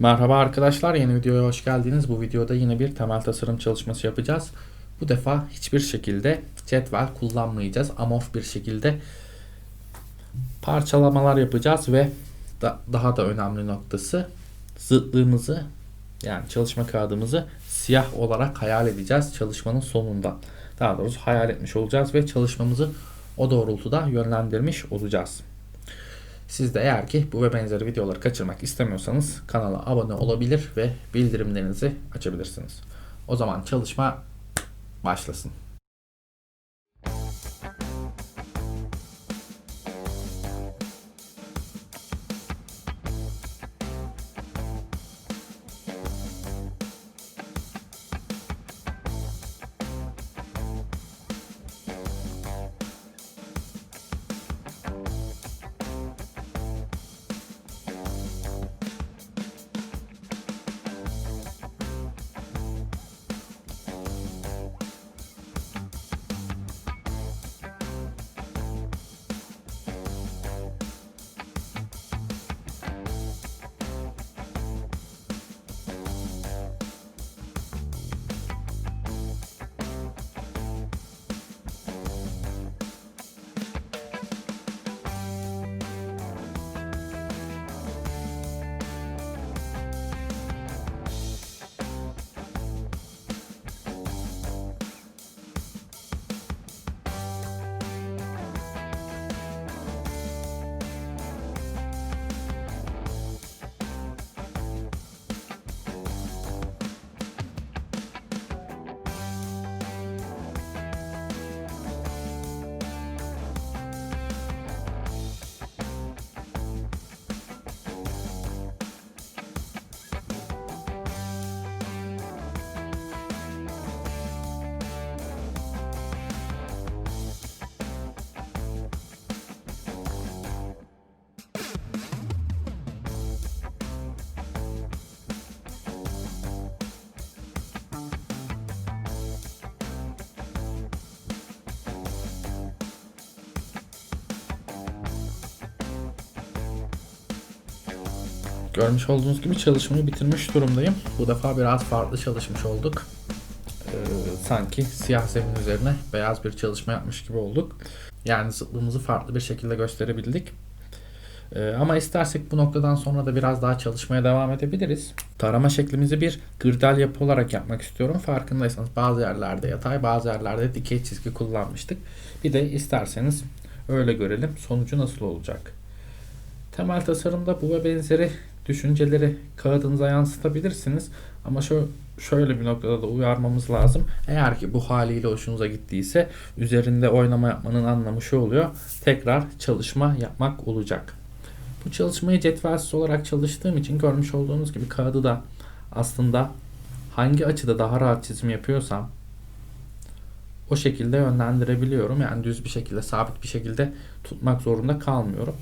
Merhaba arkadaşlar, yeni videoya hoş geldiniz. Bu videoda yine bir temel tasarım çalışması yapacağız. Bu defa hiçbir şekilde cetvel kullanmayacağız. Amorf bir şekilde parçalamalar yapacağız ve da- daha da önemli noktası zıtlığımızı yani çalışma kağıdımızı siyah olarak hayal edeceğiz çalışmanın sonunda. Daha doğrusu hayal etmiş olacağız ve çalışmamızı o doğrultuda yönlendirmiş olacağız. Siz de eğer ki bu ve benzeri videoları kaçırmak istemiyorsanız kanala abone olabilir ve bildirimlerinizi açabilirsiniz. O zaman çalışma başlasın. Görmüş olduğunuz gibi çalışmayı bitirmiş durumdayım. Bu defa biraz farklı çalışmış olduk. Ee, sanki siyah zemin üzerine beyaz bir çalışma yapmış gibi olduk. Yani zıtlığımızı farklı bir şekilde gösterebildik. Ee, ama istersek bu noktadan sonra da biraz daha çalışmaya devam edebiliriz. Tarama şeklimizi bir gırdal yapı olarak yapmak istiyorum. Farkındaysanız bazı yerlerde yatay bazı yerlerde dikey çizgi kullanmıştık. Bir de isterseniz öyle görelim sonucu nasıl olacak. Temel tasarımda bu ve benzeri düşünceleri kağıdınıza yansıtabilirsiniz. Ama şu şöyle bir noktada da uyarmamız lazım. Eğer ki bu haliyle hoşunuza gittiyse üzerinde oynama yapmanın anlamı şu oluyor. Tekrar çalışma yapmak olacak. Bu çalışmayı cetvelsiz olarak çalıştığım için görmüş olduğunuz gibi kağıdı da aslında hangi açıda daha rahat çizim yapıyorsam o şekilde yönlendirebiliyorum. Yani düz bir şekilde, sabit bir şekilde tutmak zorunda kalmıyorum.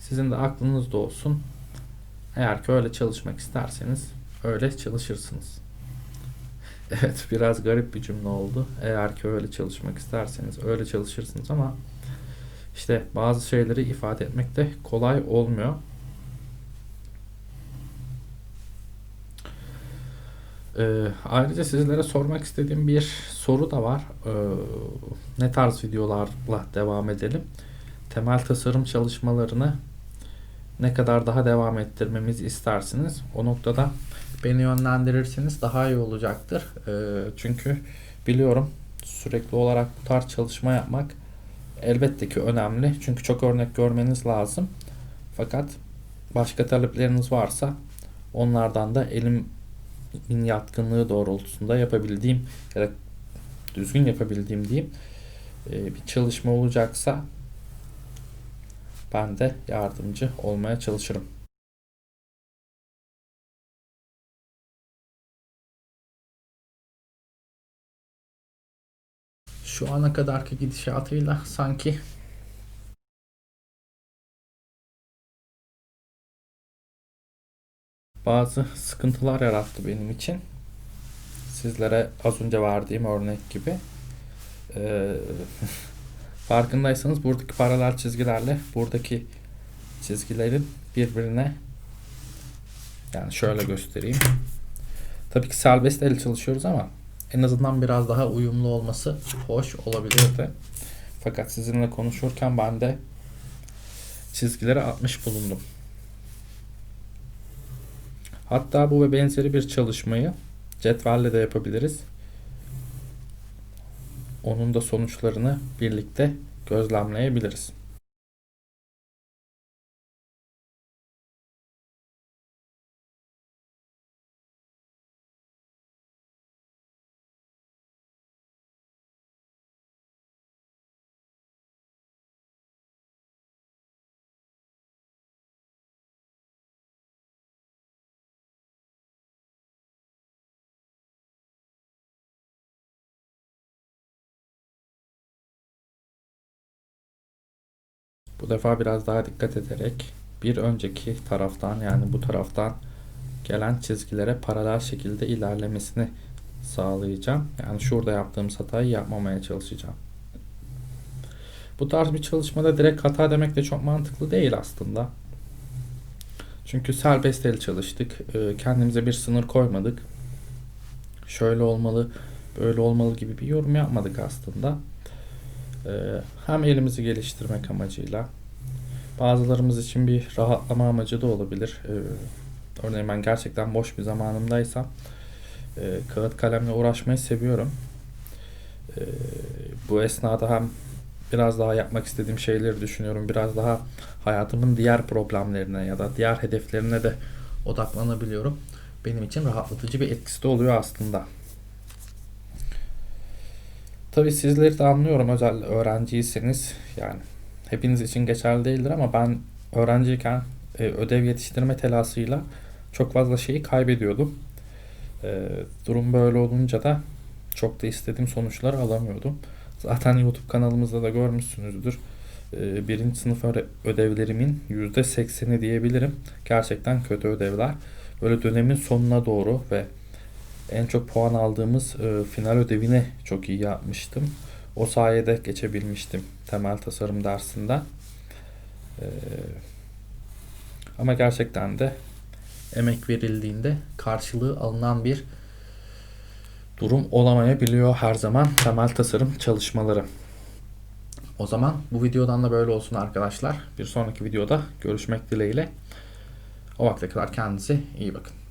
Sizin de aklınızda olsun. Eğer ki öyle çalışmak isterseniz öyle çalışırsınız. Evet biraz garip bir cümle oldu. Eğer ki öyle çalışmak isterseniz öyle çalışırsınız ama işte bazı şeyleri ifade etmek de kolay olmuyor. Ee, ayrıca sizlere sormak istediğim bir soru da var. Ee, ne tarz videolarla devam edelim? Temel tasarım çalışmalarını ne kadar daha devam ettirmemizi istersiniz. O noktada beni yönlendirirseniz daha iyi olacaktır. Ee, çünkü biliyorum sürekli olarak bu tarz çalışma yapmak elbette ki önemli. Çünkü çok örnek görmeniz lazım. Fakat başka talepleriniz varsa onlardan da elimin yatkınlığı doğrultusunda yapabildiğim ya da düzgün yapabildiğim diyeyim e, bir çalışma olacaksa ben de yardımcı olmaya çalışırım. Şu ana kadarki gidişatıyla sanki bazı sıkıntılar yarattı benim için. Sizlere az önce verdiğim örnek gibi. Ee, farkındaysanız buradaki paralel çizgilerle buradaki çizgilerin birbirine Yani şöyle göstereyim. Tabii ki serbest el çalışıyoruz ama en azından biraz daha uyumlu olması hoş olabilirdi. Fakat sizinle konuşurken ben de çizgileri atmış bulundum. Hatta bu ve benzeri bir çalışmayı cetvelle de yapabiliriz. Onun da sonuçlarını birlikte gözlemleyebiliriz. Bu defa biraz daha dikkat ederek bir önceki taraftan yani bu taraftan gelen çizgilere paralel şekilde ilerlemesini sağlayacağım. Yani şurada yaptığımız hatayı yapmamaya çalışacağım. Bu tarz bir çalışmada direkt hata demek de çok mantıklı değil aslında. Çünkü serbest el çalıştık. Ee, Kendimize bir sınır koymadık. Şöyle olmalı, böyle olmalı gibi bir yorum yapmadık aslında. Ee, Hem elimizi geliştirmek amacıyla bazılarımız için bir rahatlama amacı da olabilir. Ee, Örneğin ben gerçekten boş bir zamanımdaysam e, kağıt kalemle uğraşmayı seviyorum. Ee, Bu esnada hem biraz daha yapmak istediğim şeyleri düşünüyorum. Biraz daha hayatımın diğer problemlerine ya da diğer hedeflerine de odaklanabiliyorum. Benim için rahatlatıcı bir etkisi de oluyor aslında. Tabii sizleri de anlıyorum özel öğrenciyseniz yani hepiniz için geçerli değildir ama ben öğrenciyken e, ödev yetiştirme telasıyla çok fazla şeyi kaybediyordum. E, durum böyle olunca da çok da istediğim sonuçları alamıyordum. Zaten YouTube kanalımızda da görmüşsünüzdür. E, birinci sınıf ödevlerimin %80'i diyebilirim. Gerçekten kötü ödevler. Böyle dönemin sonuna doğru ve en çok puan aldığımız e, final ödevini çok iyi yapmıştım. O sayede geçebilmiştim temel tasarım dersinden. E, ama gerçekten de emek verildiğinde karşılığı alınan bir durum olamayabiliyor her zaman temel tasarım çalışmaları. O zaman bu videodan da böyle olsun arkadaşlar. Bir sonraki videoda görüşmek dileğiyle. O vakte kadar kendinize iyi bakın.